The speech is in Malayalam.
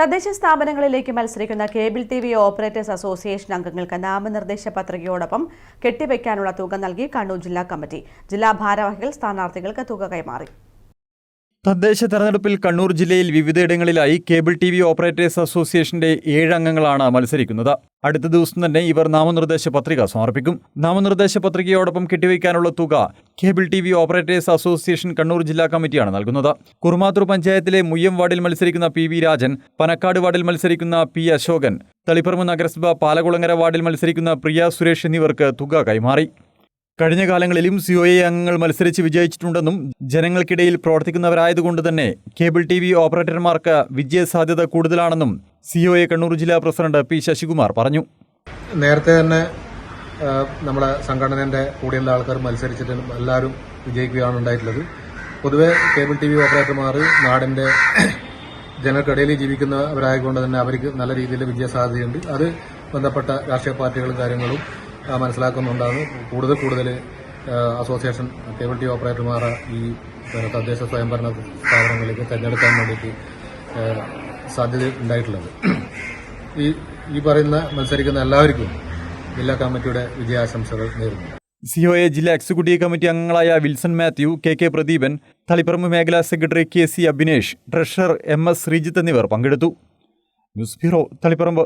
തദ്ദേശ സ്ഥാപനങ്ങളിലേക്ക് മത്സരിക്കുന്ന cable T V operators association അംഗങ്ങൾക്ക് നാമനിർദ്ദേശ പത്രികയോടൊപ്പം കെട്ടിവെക്കാനുള്ള തുക നൽകി കണ്ണൂർ ജില്ലാ കമ്മിറ്റി. ജില്ലാ ഭാരവാഹികൾ സ്ഥാനാർത്ഥികൾക്ക് തുക കൈമാറി. തദ്ദേശ തെരഞ്ഞെടുപ്പിൽ കണ്ണൂർ ജില്ലയിൽ വിവിധയിടങ്ങളിലായി കേബിൾ ടി വി ഓപ്പറേറ്റേഴ്സ് അസോസിയേഷന്റെ ഏഴ് അംഗങ്ങളാണ് മത്സരിക്കുന്നത്. അടുത്ത ദിവസം തന്നെ ഇവർ നാമനിർദ്ദേശ പത്രിക സമർപ്പിക്കും. നാമനിർദ്ദേശ പത്രികയോടൊപ്പം കെട്ടിവയ്ക്കാനുള്ള തുക cable T V operators association Kannur ജില്ലാ കമ്മിറ്റിയാണ് നൽകുന്നത്. കുറുമാത്തൂർ പഞ്ചായത്തിലെ മുയ്യം വാർഡിൽ മത്സരിക്കുന്ന പി വി രാജൻ പനക്കാട് വാർഡിൽ മത്സരിക്കുന്ന പി അശോകൻ തളിപ്പറമ്പ് നഗരസഭ പാലകുളങ്ങര വാർഡിൽ മത്സരിക്കുന്ന പ്രിയ സുരേഷ് എന്നിവർക്ക് തുക കൈമാറി. കഴിഞ്ഞ കാലങ്ങളിലും സി ഒ എ അംഗങ്ങൾ മത്സരിച്ച് വിജയിച്ചിട്ടുണ്ടെന്നും ജനങ്ങൾക്കിടയിൽ പ്രവർത്തിക്കുന്നവരായതുകൊണ്ട് തന്നെ കേബിൾ ടി വി ഓപ്പറേറ്റർമാർക്ക് വിജയസാധ്യത കൂടുതലാണെന്നും സി ഒ എ കണ്ണൂർ ജില്ലാ പ്രസിഡന്റ് പി ശശികുമാർ പറഞ്ഞു. നേരത്തെ തന്നെ നമ്മുടെ സംഘടനയുടെ കൂടെയുള്ള ആൾക്കാർ മത്സരിച്ചിട്ട് എല്ലാവരും വിജയിക്കുകയാണ് ഉണ്ടായിട്ടുള്ളത്. പൊതുവെ കേബിൾ ടി വി ഓപ്പറേറ്റർമാർ നാടിന്റെ ജനങ്ങൾക്കിടയിൽ ജീവിക്കുന്നവരായതുകൊണ്ട് തന്നെ അവർക്ക് നല്ല രീതിയിൽ വിജയസാധ്യതയുണ്ട്. അത് ബന്ധപ്പെട്ട രാഷ്ട്രീയ പാർട്ടികളും കാര്യങ്ങളും ആ, മനസ്സിലാക്കുന്നുണ്ടാണ് കൂടുതൽ കൂടുതൽ അസോസിയേഷൻ കേബിൾ ടി ഓപ്പറേറ്റർമാർ ഈ തദ്ദേശ സ്വയംഭരണ സ്ഥാപനങ്ങളിലേക്ക് തിരഞ്ഞെടുക്കാൻ വേണ്ടിയിട്ട് സാധ്യത ഉണ്ടായിട്ടുള്ളത്. ഈ ഈ പറയുന്ന മത്സരിക്കുന്ന എല്ലാവർക്കും ജില്ലാ കമ്മിറ്റിയുടെ വിജയാശംസകൾ നേരുന്നു. സിഒഎ ജില്ലാ എക്സിക്യൂട്ടീവ് കമ്മിറ്റി അംഗങ്ങളായ Wilson Mathew K K Pradeepan Taliparamba മേഖലാ secretary K C Abhinesh treasurer M S Sreejith എന്നിവർ പങ്കെടുത്തു. News bureau Taliparamba.